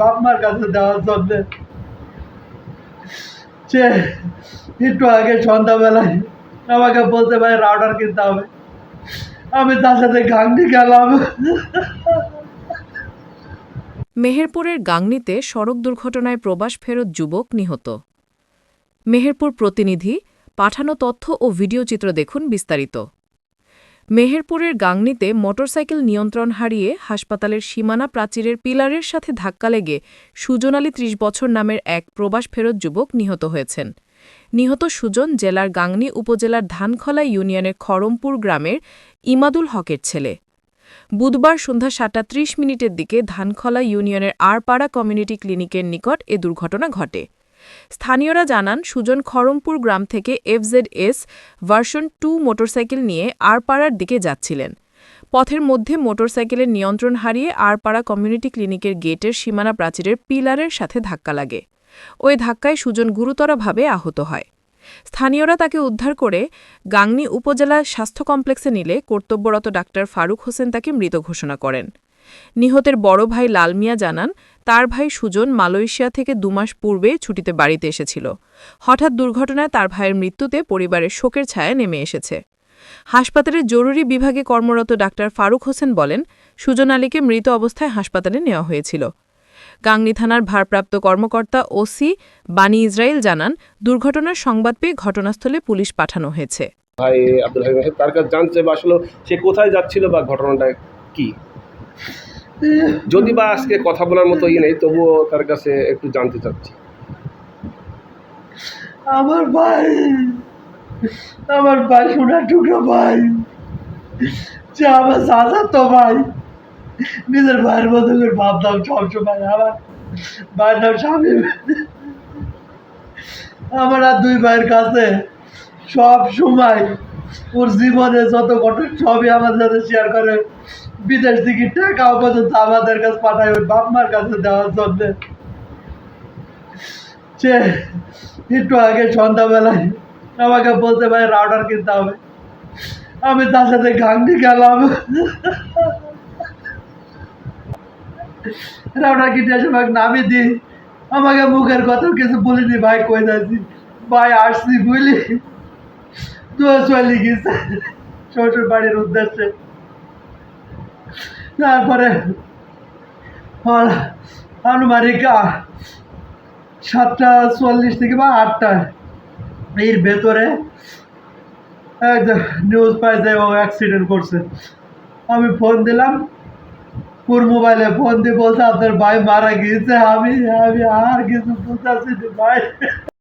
বাপ মার কাছে দেওয়ার জন্য। সে একটু আগে সন্ধ্যাবেলায় আমাকে বলতে ভাই রাউটার কিনতে হবে। আমি তার সাথে গাঙ্গি গেলাম মেহেরপুরের গাংনীতে সড়ক দুর্ঘটনায় প্রবাস ফেরত যুবক নিহত। মেহেরপুর প্রতিনিধি, পাঠানো তথ্য ও ভিডিও চিত্র দেখুন বিস্তারিত। মেহেরপুরের গাংনীতে মোটরসাইকেল নিয়ন্ত্রণ হারিয়ে হাসপাতালের সীমানা প্রাচীরের পিলারের সাথে ধাক্কা লেগে সুজন আলী ত্রিশ বছর নামের এক প্রবাস ফেরত যুবক নিহত হয়েছেন। নিহত সুজন জেলার গাংনী উপজেলার ধানখলা ইউনিয়নের খড়মপুর গ্রামের ইমাদুল হকের ছেলে। বুধবার সন্ধ্যা সাতটা ত্রিশ মিনিটের দিকে ধানখলা ইউনিয়নের আরপাড়া কমিউনিটি ক্লিনিকের নিকট এ দুর্ঘটনা ঘটে। স্থানীয়রা জানান, সুজন খড়মপুর গ্রাম থেকে FZ S version two motorcycle নিয়ে আরপাড়ার দিকে যাচ্ছিলেন। পথের মধ্যে মোটরসাইকেলের নিয়ন্ত্রণ হারিয়ে আরপাড়া কমিউনিটি ক্লিনিকের গেটের সীমানা প্রাচীরের পিলারের সাথে ধাক্কা লাগে। ওই ধাক্কায় সুজন গুরুতরভাবে আহত হয়। স্থানীয়রা তাকে উদ্ধার করে গাংনী উপজেলা স্বাস্থ্য কমপ্লেক্সে নিলে কর্তব্যরত ডাক্তার ফারুক হোসেন তাকে মৃত ঘোষণা করেন। নিহতের বড় ভাই লাল মিয়া জানান তার ভাই সুজন মালয়েশিয়া থেকে দুমাস পূর্বে ছুটিতে বাড়িতে এসেছিল। হঠাৎ দুর্ঘটনায় তার ভাইয়ের মৃত্যুতে পরিবারের শোকের ছায়া নেমে এসেছে। হাসপাতালের জরুরি বিভাগে কর্মরত ডাক্তার ফারুক হোসেন বলেন, সুজন আলীকে মৃত অবস্থায় হাসপাতালে নেওয়া হয়েছিল। গাংনী থানার ভারপ্রাপ্ত কর্মকর্তা ওসি বানি ইসরায়েল জানান, দুর্ঘটনার সংবাদ পেয়ে ঘটনাস্থলে পুলিশ পাঠানো হয়েছে। ভাই আব্দুল হামিদ তার কাছে জানছে বা আসলে সে কোথায় যাচ্ছিল বা ঘটনাটা কি? যদি বা আজকে কথা বলার মতো ইয়ে নেই, তবুও তার কাছে একটু জানতে চাচ্ছি। আমার ভাই আমার ভাই সোনার টুকরো ভাই, যে আমার সাজা তো ভাই, নিজের ভাইয়ের মতো করে ভাবতাম সবসময় আমার ভাইয়ের নাম স্বামী। আমার আর দুই ভাইয়ের কাছে সব সময় ওর জীবনে যত ঘটনা সবই আমার সাথে শেয়ার করে। বিদেশ থেকে টাকাও পর্যন্ত আমাদের কাছে পাঠায় ওর বাপ কাছে দেওয়ার জন্য। সে একটু আগে সন্ধ্যাবেলায় আমাকে বলতে ভাই রাউটার কিনতে হবে। আমি তার সাথে গাঙ্গি গেলাম রাউটার কিনতে এসে আমাকে নামি দিই। আমাকে মুখের কথা কিছু বলিনি, ভাই, কই যাচ্ছি ভাই, আসছি বুঝলি? তো চলে গেছে। শ্বশুর বাড়ির উদ্দেশ্যে। তারপরে আ- আনুমানিক সাতটা চল্লিশ থেকে বা আটটা। এর ভেতরে নিউজ পাইছে ও অ্যাক্সিডেন্ট করছে। আমি ফোন দিলাম, ওর মোবাইলে ফোন দিয়ে বলছে, আপনার ভাই মারা গিয়েছে, আমি আমি আর কিছু বুঝতেছি না, ভাই।